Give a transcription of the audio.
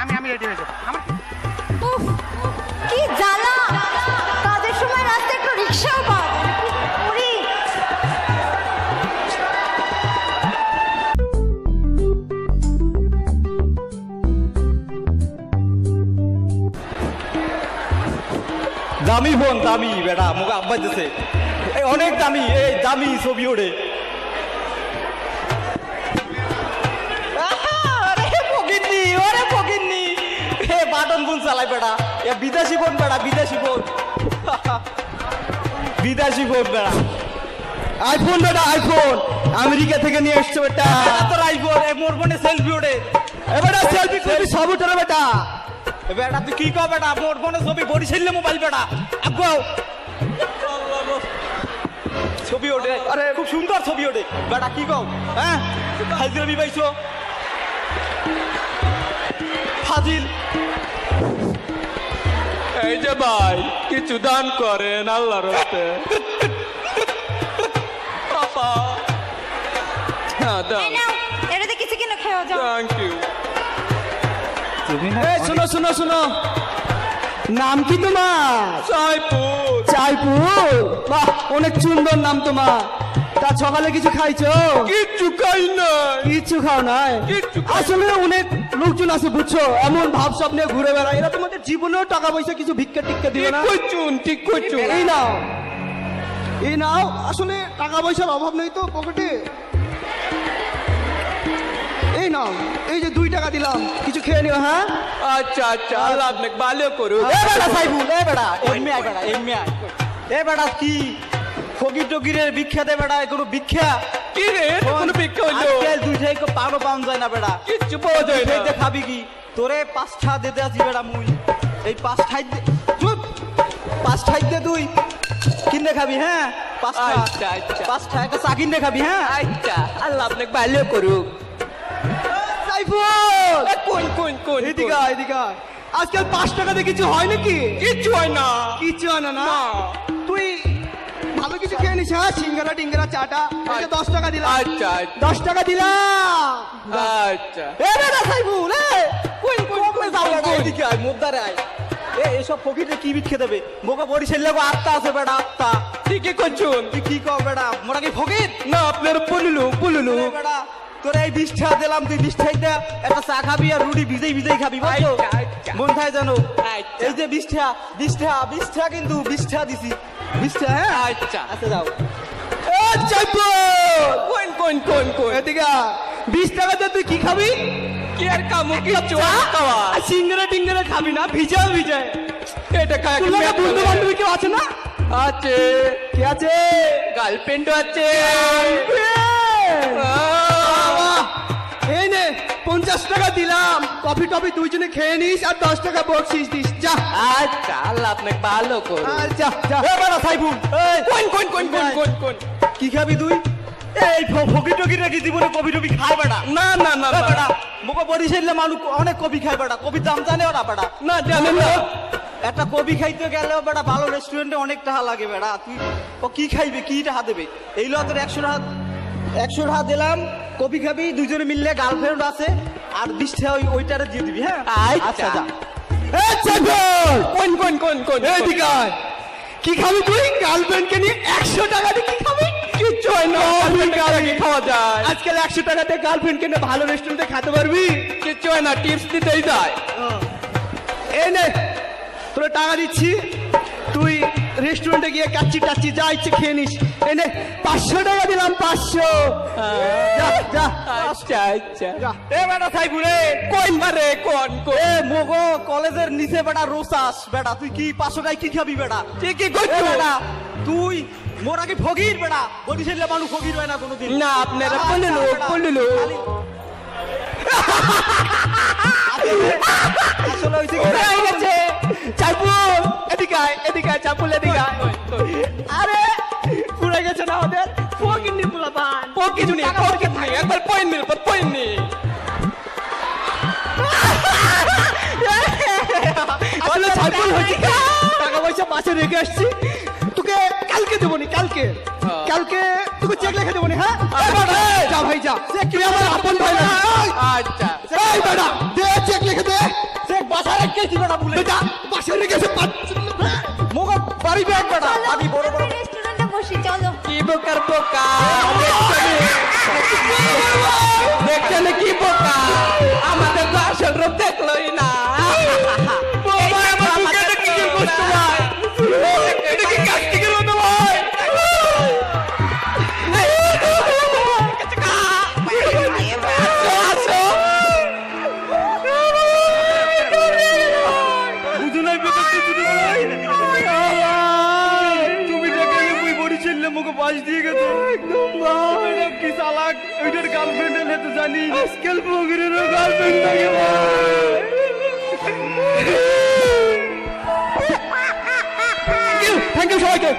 আমি আমি রেডি হয়ে যাব আমার কি? জ্বালা কাজের সময় রাস্তায় একটু রিক্সাও? দামি ফোন দামি বেটা মুখে এই অনেক দামি এই দামি ছবি ওড়ে চালাই বেটা এ বিদেশি ফোন বেড়া বিদেশি ফোন বিদেশি ফোন বেটা আইফোন বেটা আইফোন। আমেরিকা থেকে নিয়ে এসছে বেটা। তোর আইফোন এ মোর ফোনে সেলফি ওড়ে। এ বেটা সেলফি করবি সব উঠে বেটা। এ বেটা তুই কি কও বেটা? মোর ফোনে ছবি বরিশালে মোবাইল বেটা। আগাও ছবি ওঠে আরে। খুব সুন্দর ছবি ওঠে বেটা কি কও? হ্যাঁ? হাজিরামি পাইছো? ফাজিল। যে ভাই কিছু দান করেন আল্লাহর হস্তে। পাপা হ্যাঁ দান এটাতে কিছু কিনে খেয়ে যাও। থ্যাংক ইউ এই শুনো শুনো শুনো। নাম কি তোমার? সাইপুর চাইপুর বাহ অনেক সুন্দর নাম তোমার। তা সকালে কিছু খাইছো? কিচ্ছু খাই নাই। কিচ্ছু খাও নাই? আসলে অনেক লোকজন আছে বুঝছ? এমন ভাব সব নিয়ে ঘুরে বেড়ায়। এরা তোমাদের জীবনেও টাকা পয়সা কিছু ভিক্ষা টিক্ষা দিবে না। ঠিক করছুন এই নাও। এই নাও। আসলে টাকা পয়সার অভাব নেই তো পকেটে। এই নাও। এই যে দুই টাকা দিলাম। কিছু খেয়ে নিও হ্যাঁ? আচ্ছা আচ্ছা আল্লাহ আপনাকে ভালো করুক। এ বেটা সাইফুল এ বেটা এমনি আয় বেটা এমনি আয়। এ বেটা কি? টকিরের ভিক্ষা দে বেটা কোনো ভিক্ষা কি রে? কোনো ভিক্ষা হইল? আজকাল দুইটাই কো পানো পাওয়া যায় না বেটা কিচ্ছু পাওয়া যায় না। খেতে খাবি কি? তোরে পাঁচটা দিতে আছি বেটা মুই। এই পাঁচ ঠাই চুপ! পাঁচ ঠাই দে তুই কিনে খাবি হ্যাঁ? পাঁচটা আচ্ছা, আচ্ছা। পাঁচটা একটা চা কিনে খাবি হ্যাঁ? আচ্ছা আল্লাহ আপনাকে ভালো করুক। সাইফুল! কোন কোন কোন এদিকে এদিকে। আজকাল পাঁচ টাকাতে কিছু হয় নাকি? কিচ্ছু হয় না। কিছু হয় না? না। তুই ভালো কিছু খেয়ে নিস হ্যাঁ সিঙ্গারা টিঙ্গারা চাটা। এই দশ টাকা দিলাম। আচ্ছা আচ্ছা। দশ টাকা দিলাম। আচ্ছা। এ বেটা সাইফুল এ কোন কোন কোন যাও? এদিকে আয় মুদ্দারে আয়। এ এসব ফকিরে কি বিক্ষে দেবে? মোকে বরিশাল লাগো আত্মা আছে বেটা আত্মা। ঠিকই করছুন? তুই কি কও বেটা? মোরা কি ফকির? না আপনার বললু বললু বেড়া বেটা তোর এই টাকা দিলাম তুই দে। একটা চা খাবি আর রুটি ভিজেই ভিজেই খাবি বুঝছ? আচ্ছা, আচ্ছা। মন থাকে জানো আচ্ছা। এই যে টাকা বিশ টাকা কিন্তু টাকা দিছি। টাকা হ্যাঁ? আচ্ছা। আচ্ছা যাও। কোন কোন কোন কোন? এদিকে বিশ টাকাতে তুই কি খাবি? কি আর কামু হয় না খাওয়া। সিঙ্গারা টিঙ্গারা খাবি না ভিজা ভিজা এটা তোর বন্ধু বান্ধবী কেউ আছে না? আছে। কে আছে? গার্লফ্রেন্ডও আছে। পঞ্চাশ টাকা দিলাম। কফি টফি দুইজনে খেয়ে নিস আর দশ টাকা বকশিস দিস। যা। আচ্ছা আল্লাহ আপনাকে ভালো আর যা যা। এ বেটা সাইফুল এই। কোন কোন কোন কোন কোন কোন কি খাবি তুই? এই ফকির টকির নাকি জীবনে কফি টফি খায় বেটা না না না বেটা মোকে বরিশালে মানুষ অনেক কফি খায় বেটা কফির দাম জানে ওরা বেটা না জানেন না। একটা কফি খাইতে গেলেও বেটা ভালো রেস্টুরেন্টে অনেক টাকা লাগে বেটা তুই ও কি খাইবে কি টাকা দেবে? এই লো তোর একশো টাকা একশো টাকা দিলাম কপি খাবি দুজনে মিললে গার্লফ্রেন্ড আছে আর বিশ টাকা ওই ওইটারে দিয়ে দিবি হ্যাঁ? আচ্ছা। যা। কোন কোন কোন কোন এদিকে আয়। কি খাবি তুই? গার্লফ্রেন্ডকে নিয়ে একশো টাকা দিয়ে কি খাবি? কিচ্ছু হয় না। খাওয়া যায়। আজকাল একশো টাকাতে গার্লফ্রেন্ডকে নিয়ে ভালো রেস্টুরেন্টে খেতে পারবি? কিচ্ছু হয় না টিপস দিতেই যায়। এই নে তোর টাকা দিচ্ছি। তুই রেস্টুরেন্টে গিয়ে কাচ্চি টাচ্চি যা ইচ্ছে খেয়ে নিস। এই নে পাঁচশো টাকা দিলাম পাঁচশো। যা আচ্ছা আচ্ছা। এ বেটা সাইফুরে কোন মারে কোন কোন? এ মোগো কলেজের নিচে বেটা রোসাস বেটা। তুই কি পাঁচশো কি খাবি বেটা? বেটা তুই মোরা কি ফকির বেটা। বরিশালে মানুষ ফকির হয় না কোনোদিন। আপনারা আসলে হইছে কি এদিকে চাপুল এদিকে আরে পুরে গেছে না ওদের? ফকির নি পোলা পান পকি জুনি পকি জুনি একবার পয়েন্ট পর পয়েন্ট নি। আসলে চাপুল হয়েছে। টাকা পয়সা পাশে রেখে আসছি। তোকে কালকে দেবো নি কালকে। হ্যাঁ। কালকে তোকে চেক লিখে দেবো নি হ্যাঁ? যা ভাই যা। তুই আমার আপন ভাই না। আচ্ছা। এই, বেটা দে চেক লিখে দে। চেক বাসা রেখে কি বেটা বলে। বেটা বাসা রেখেছে মুখ বাড়ি ব্যাগ বেটা চলো বড় বড় রেস্টুরেন্টে বসি চলো কি বোকার বোকা ফাঁস দিয়ে গেছে একদম ভাই কি চালাক ওইটার গার্লফ্রেন্ডের হেতু জানি আজকাল বগিরেরও গার্লফ্রেন্ড থাকে ভাই থ্যাংক ইউ সবাইকে